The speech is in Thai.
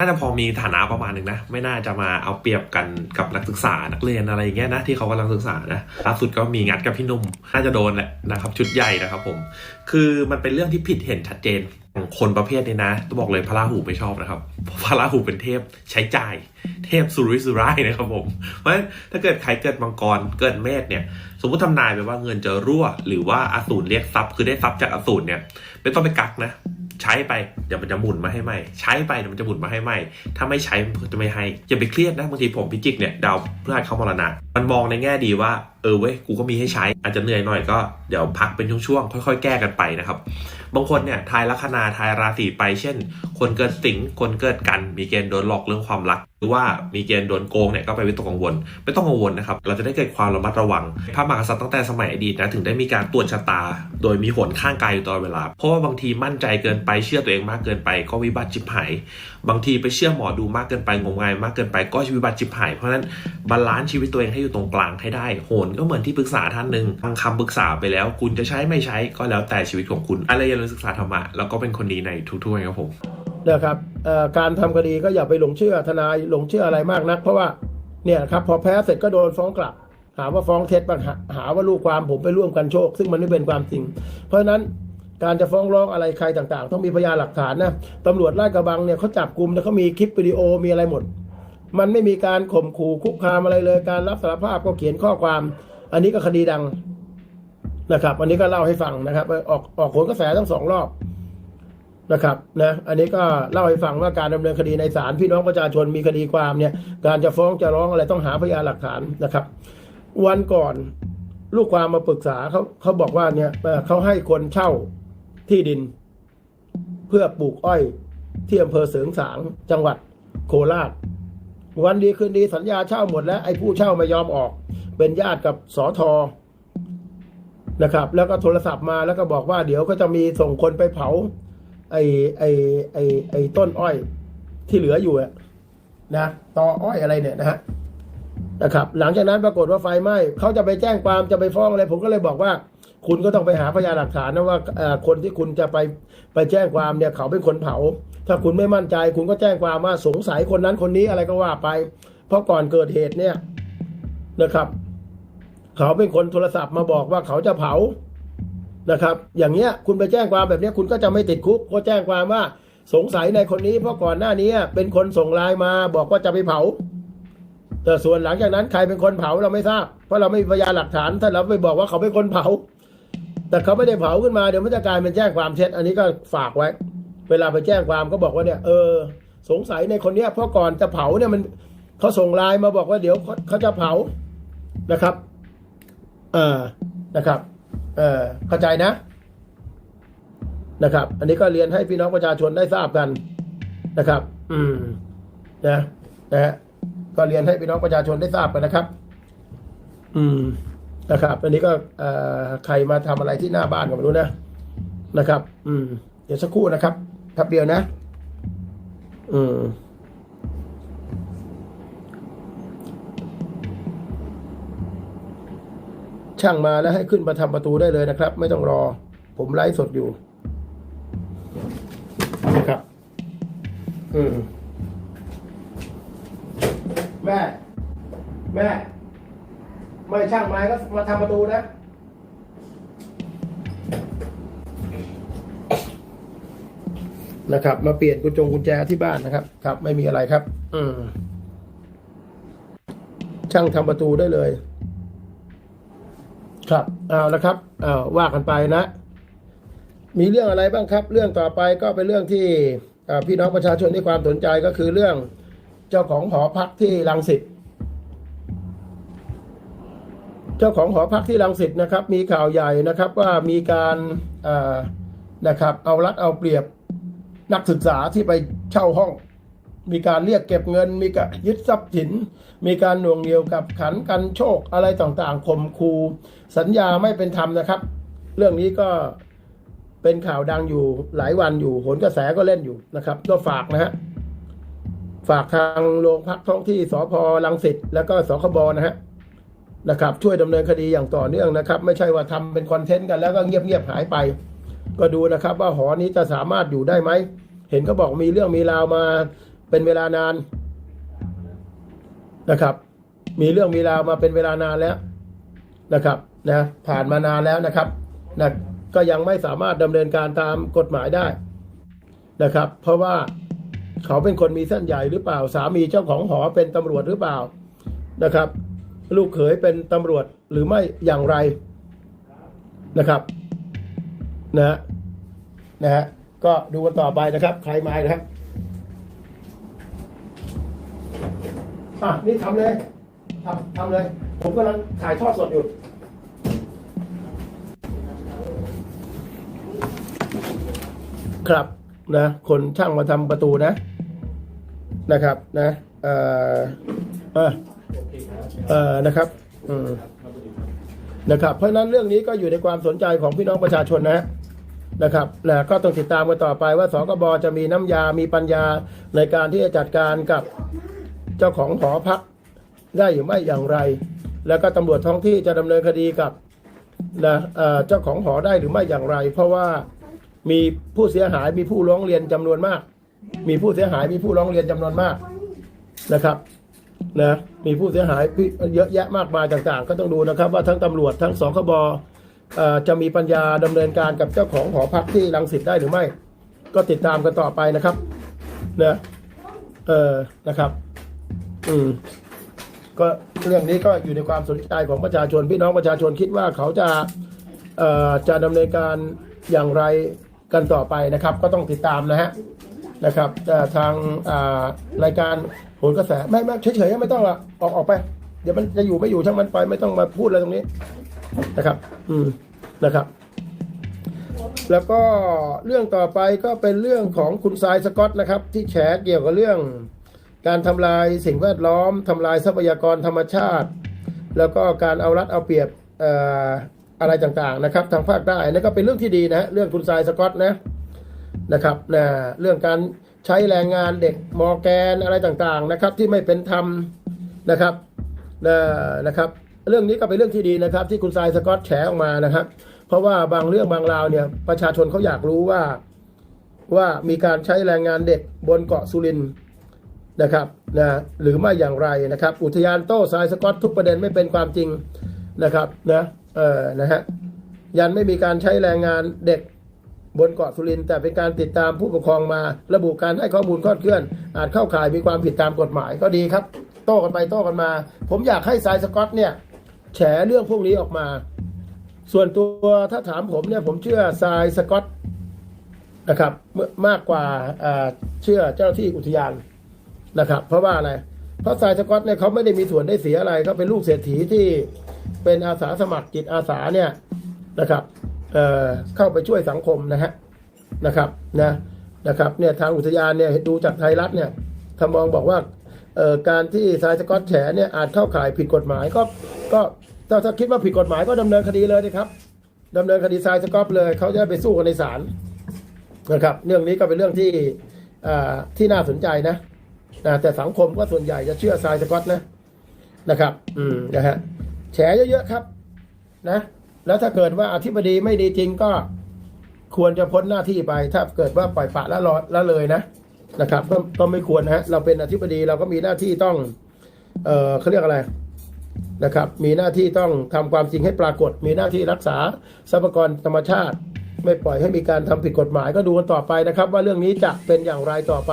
น่าจะพอมีฐานะประมาณหนึ่งนะ ไม่น่าจะมาเอาเปรียบกันกับนักศึกษานักเรียนอะไรอย่างเงี้ยนะที่เขากำลังศึกษานะล่าสุดก็มีงัดกับพี่หนุ่มน่าจะโดนแหละนะครับชุดใหญ่นะครับผม คือมันเป็นเรื่องที่ผิดเห็นชัดเจนของคนประเภทนี้นะต้องบอกเลยพระราหูไม่ชอบนะครับเพราะพระราหูเป็นเทพใช้จ่าย เทพสุริสุร่ายนะครับผมเพราะฉะนั้นถ้าเกิดใครเกิดมังกรเกิดเมษเนี่ย สมมติทำนายไปว่าเงินจะรั่ว หรือว่าอสูรเรียกทรัพย์คือได้ทรัพย์จากอสูรเนี่ยไม่ต้องไปกักนะ ใช้ไปเดี๋ยวมันจะหมุนมาให้ใหม่ใช้ไปเดี๋ยวมันจะหมุนมาให้ใหม่ถ้าไม่ใช้มันจะไม่ให้อย่าไปเครียดนะบางทีผมพิจิกเนี่ยดาวพฤหัสเข้ามรณะมันมองในแง่ดีว่าเออเว้ยกูก็มีให้ใช้อาจจะเหนื่อยหน่อยก็เดี๋ยวพักเป็นช่วงๆค่อยๆ แก้กันไปนะครับบางคนเนี่ยทายลัคนาทายราศีไปเช่น คนเกิดสิงห์คนเกิดกันมีเกณฑ์โดนหลอกเรื่องความรัก หรือว่ามีเกณฑ์โดนโกงเนี่ยก็ไปวิตกกังวล ไม่ต้องกังวลนะครับ เราจะได้เกิดความระมัดระวัง พระมหากษัตริย์ตั้งแต่สมัยอดีตนะถึงได้มีการตรวจชะตา โดยมีหนข้างกายอยู่ตลอดเวลา เพราะว่าบางทีมั่นใจเกินไปเชื่อตัวเองมากเกินไปก็วิบัติจิบหาย บางทีไปเชื่อหมอดูมากเกินไปงมงายมากเกินไปก็วิบัติจิบหาย เพราะฉะนั้นบาลานซ์ชีวิตตัวเองให้อยู่ตรงกลางให้ได้ โหนก็เหมือนที่ปรึกษาท่านหนึ่งฟังคำปรึกษาไปแล้ว คุณจะใช้ไม่ใช้ก็แล้วแต่ชีวิตของคุณ อะไรอย่าลืมศึกษาธรรมะแล้วก็เป็นคนดีในทุกๆวันครับผมนะครับการทำคดีก็อย่าไปหลงเชื่อทนายหลงเชื่ออะไรมากนัก เพราะว่าเนี่ยครับพอแพ้เสร็จก็โดนฟ้องกลับ หาว่าฟ้องเท็จบ้างหาหาว่าลูกความผมไปร่วมกันโชค ซึ่งมันไม่เป็นความจริง เพราะฉะนั้นการจะฟ้องร้องอะไรใครต่างๆ ต้องมีพยานหลักฐานนะตำรวจลาดกระบังเนี่ยเขาจับกลุ่มแล้วเขามีคลิปวิดีโอมีอะไรหมด มันไม่มีการข่มขู่คุกคามอะไรเลย การรับสารภาพก็เขียนข้อความ อันนี้ก็คดีดังนะครับ อันนี้ก็เล่าให้ฟังนะครับ ออกออกผลกระแสทั้งสองรอบ นะครับนะอันนี้ก็เล่าให้ฟังว่าการดำเนินคดีในศาลพี่น้องประชาชนมีคดีความเนี่ย การจะฟ้องจะร้องอะไรต้องหาพยานหลักฐานนะครับ วันก่อนลูกความมาปรึกษาเขาเขาบอกว่าเนี่ยเอ่เขาให้คนเช่าที่ดิน เพื่อปลูกอ้อยที่อำเภอเสริงสางจังหวัดโคราช วันดีคืนดีสัญญาเช่าหมดแล้วไอ้ผู้เช่าไม่ยอมออก เป็นญาติกับสอทอนะครับ แล้วก็โทรศัพท์มาแล้วก็บอกว่าเดี๋ยวก็จะมีส่งคนไปเผา ไอ้ไอ้ไอ้ไอ้ต้นอ้อยที่เหลืออยู่นะตออ้อยอะไรเนี่ยนะฮะนะครับ หลังจากนั้นปรากฏว่าไฟไหม้เขาจะไปแจ้งความจะไปฟ้องอะไร ผมก็เลยบอกว่า คุณก็ต้องไปหาพยานหลักฐานนะว่าคนที่คุณจะไปไปแจ้งความเนี่ยเขาเป็นคนเผา ถ้าคุณไม่มั่นใจ คุณก็แจ้งความว่าสงสัยคนนั้นคนนี้อะไรก็ว่าไป เพราะก่อนเกิดเหตุเนี่ยนะครับ เขาเป็นคนโทรศัพท์มาบอกว่าเขาจะเผา นะครับ อย่างเงี้ยคุณไปแจ้งความแบบเนี้ยคุณก็จะไม่ติดคุกก็แจ้งความว่าสงสัยในคนนี้เพราะก่อนหน้านี้เป็นคนส่งไลน์มาบอกว่าจะไปเผา แต่ส่วนหลังจากนั้นใครเป็นคนเผาเราไม่ทราบ เพราะเราไม่มีพยานหลักฐานถ้าเราไปบอกว่าเขาเป็นคนเผา แต่เขาไม่ได้เผาขึ้นมาเดี๋ยวมันจะกลายเป็นแจ้งความเท็จอันนี้ก็ฝากไว้ เวลาไปแจ้งความก็บอกว่าเนี่ยเออสงสัยในคนเนี้ยเพราะก่อนจะเผาเนี่ยมันเขาส่งไลน์มาบอกว่าเดี๋ยวเขาเขาจะเผานะครับเออนะครับ เออเข้าใจนะนะครับ อันนี้ก็เรียนให้พี่น้องประชาชนได้ทราบกันนะครับ อืมนะนะฮะก็เรียนให้พี่น้องประชาชนได้ทราบกันนะครับ อืมนะครับ อันนี้ก็เอ่อใครมาทำอะไรที่หน้าบ้านก็ไม่รู้นะนะครับ อืม เดี๋ยวสักครู่นะครับครับเดียวนะ อืม ช่างมาแล้วให้ขึ้นมาทำประตูได้เลยนะครับ ไม่ต้องรอ ผมไลฟ์สดอยู่นะครับอืมแม่ แม่ ไม่ช่างไม้ก็มาทำประตูนะนะครับ มาเปลี่ยนกุญจงกุญแจที่บ้านนะครับ ครับ ไม่มีอะไรครับ อืมช่างทำประตูได้เลย ครับเอาละครับเอาว่ากันไปนะ มีเรื่องอะไรบ้างครับ เรื่องต่อไปก็เป็นเรื่องที่พี่น้องประชาชนที่ความสนใจก็คือเรื่องเจ้าของหอพักที่รังสิตเจ้าของหอพักที่รังสิตนะครับ มีข่าวใหญ่นะครับว่ามีการานะครับ เอารัดเอาเปรียบนักศึกษาที่ไปเช่าห้อง มีการเรียกเก็บเงิน มีการยึดทรัพย์สิน มีการหน่วงเหนี่ยวกับขันกันโชคอะไรต่างๆข่มคูสัญญาไม่เป็นธรรมนะครับ เรื่องนี้ก็เป็นข่าวดังอยู่หลายวันอยู่ผลกระแสก็เล่นอยู่นะครับ ก็ฝากนะฮะฝากทางโรงพักท้องที่สพลังสิตแล้วก็สคบนะฮะนะครับ ช่วยดำเนินคดีอย่างต่อเนื่องนะครับ ไม่ใช่ว่าทำเป็นคอนเทนต์กันแล้วก็เงียบๆหายไป ก็ดูนะครับ ว่าหอนี้จะสามารถอยู่ได้ไหมเห็นก็บอกมีเรื่องมีราวมา เป็นเวลานานนะครับ มีเรื่องมีราวมาเป็นเวลานานแล้วนะครับนะผ่านมานานแล้วนะครับนะก็ยังไม่สามารถดำเนินการตามกฎหมายได้นะครับ เพราะว่าเขาเป็นคนมีเส้นใหญ่หรือเปล่า สามีเจ้าของหอเป็นตำรวจหรือเปล่านะครับ ลูกเขยเป็นตำรวจหรือไม่อย่างไรนะครับนะฮะนะฮะก็ดูกันต่อไปนะครับ ใครมานะครับ อะนี่ทำเลยทำทำเลย ผมกำลังถ่ายทอดสดอยู่ครับนะคนช่างมาทำประตูนะนะครับนะเออเออเออนะครับอืมนะครับ เพราะฉะนั้นเรื่องนี้ก็อยู่ในความสนใจของพี่น้องประชาชนนะนะครับนะก็ต้องติดตามกันต่อไปว่าสกบจะมีน้ำยา มีปัญญาในการที่จะจัดการกับ เจ้าของหอพักได้หรือไม่อย่างไร แล้วก็ตำรวจท้องที่จะดำเนินคดีกับนะเจ้าของหอได้หรือไม่อย่างไร เพราะว่ามีผู้เสียหายมีผู้ร้องเรียนจำนวนมาก มีผู้เสียหายมีผู้ร้องเรียนจำนวนมากนะครับนะมีผู้เสียหายเยอะแยะมากมายต่างๆ ก็ต้องดูนะครับ ว่าทั้งตำรวจทั้งสคบจะมีปัญญาดำเนินการกับเจ้าของหอพักที่รังสิตได้หรือไม่ ก็ติดตามกันต่อไปนะครับนะเออนะครับ อืม ก็เรื่องนี้ก็อยู่ในความสนใจของประชาชนพี่น้องประชาชนคิดว่าเขาจะ เอ่อจะดำเนินการอย่างไรกันต่อไปนะครับ ก็ต้องติดตามนะฮะนะครับแต่ทางอ่ารายการโหนกระแสไม่ไม่เฉยๆไม่ต้องละออกออกไป เดี๋ยวมันจะอยู่ไม่อยู่ช่างมันไปไม่ต้องมาพูดอะไรตรงนี้นะครับ อืมนะครับ แล้วก็เรื่องต่อไปก็เป็นเรื่องของคุณทรายสกอตนะครับ ที่แฉเกี่ยวกับเรื่อง การทำลายสิ่งแวดล้อมทำลายทรัพยากรธรรมชาติ แล้วก็การเอารัดเอาเปรียบออะไรต่างๆนะครับ ทางภาคใต้นั่นก็เป็นเรื่องที่ดีนะฮะเรื่องคุณทรายสกอตนะนะครับนะเรื่องการใช้แรงงานเด็กมอแกนอะไรต่างๆนะครับ ที่ไม่เป็นธรรมนะครับนะนะครับ เรื่องนี้ก็เป็นเรื่องที่ดีนะครับ ที่คุณทรายสกอตแฉออกมานะครับ เพราะว่าบางเรื่องบางราวเนี่ยประชาชนเขาอยากรู้ว่าว่ามีการใช้แรงงานเด็กบนเกาะสุรินทร์ นะครับนะหรือไม่อย่างไรนะครับ อุทยานโต้ทรายสกอตทุกประเด็นไม่เป็นความจริงนะครับนะเออนะฮะยันไม่มีการใช้แรงงานเด็กบนเกาะสุรินแต่เป็นการติดตามผู้ปกครองมา ระบุการให้ข้อมูลคลาดเคลื่อน อาจเข้าข่ายมีความผิดตามกฎหมายก็ดีครับ โต้กันไปโต้กันมา ผมอยากให้ทรายสกอตเนี่ยแฉเรื่องพวกนี้ออกมา ส่วนตัวถ้าถามผมเนี่ยผมเชื่อทรายสกอตนะครับมากกว่าเชื่อเจ้าที่อุทยาน นะครับ เพราะว่าอะไร เพราะสายสกอตเนี่ยเขาไม่ได้มีส่วนได้เสียอะไรเขาเป็นลูกเศรษฐีที่เป็นอาสาสมัครจิตอาสาเนี่ยนะครับเอ่อเข้าไปช่วยสังคมนะฮะนะครับนะนะครับเนี่ยทางอุทยานเนี่ยดูจากไทยรัฐเนี่ยทามองบอกว่าเอ่อการที่สายสกอตแฉเนี่ยอาจเข้าข่ายผิดกฎหมายก็ก็ถ้าถ้าคิดว่าผิดกฎหมายก็ดำเนินคดีเลยนะครับดำเนินคดีสายสกอตเลยเขาจะได้ไปสู้กันในศาลนะครับ เรื่องนี้ก็เป็นเรื่องที่อ่าที่น่าสนใจนะ นะแต่สังคมก็ส่วนใหญ่จะเชื่อทรายสกอตนะนะครับ อืมนะฮะแฉเยอะๆครับ นะ แล้วถ้าเกิดว่าอธิบดีไม่ดีจริงก็ควรจะพ้นหน้าที่ไป ถ้าเกิดว่าปล่อยปละละลอยละเลยนะนะครับก็ก็ไม่ควรนะฮะเราเป็นอธิบดีเราก็มีหน้าที่ต้อง เออเขาเรียกอะไรนะครับ มีหน้าที่ต้องทำความจริงให้ปรากฏ มีหน้าที่รักษาทรัพยากรธรรมชาติ ไม่ปล่อยให้มีการทำผิดกฎหมายก็ดูกันต่อไปนะครับ ว่าเรื่องนี้จะเป็นอย่างไรต่อไป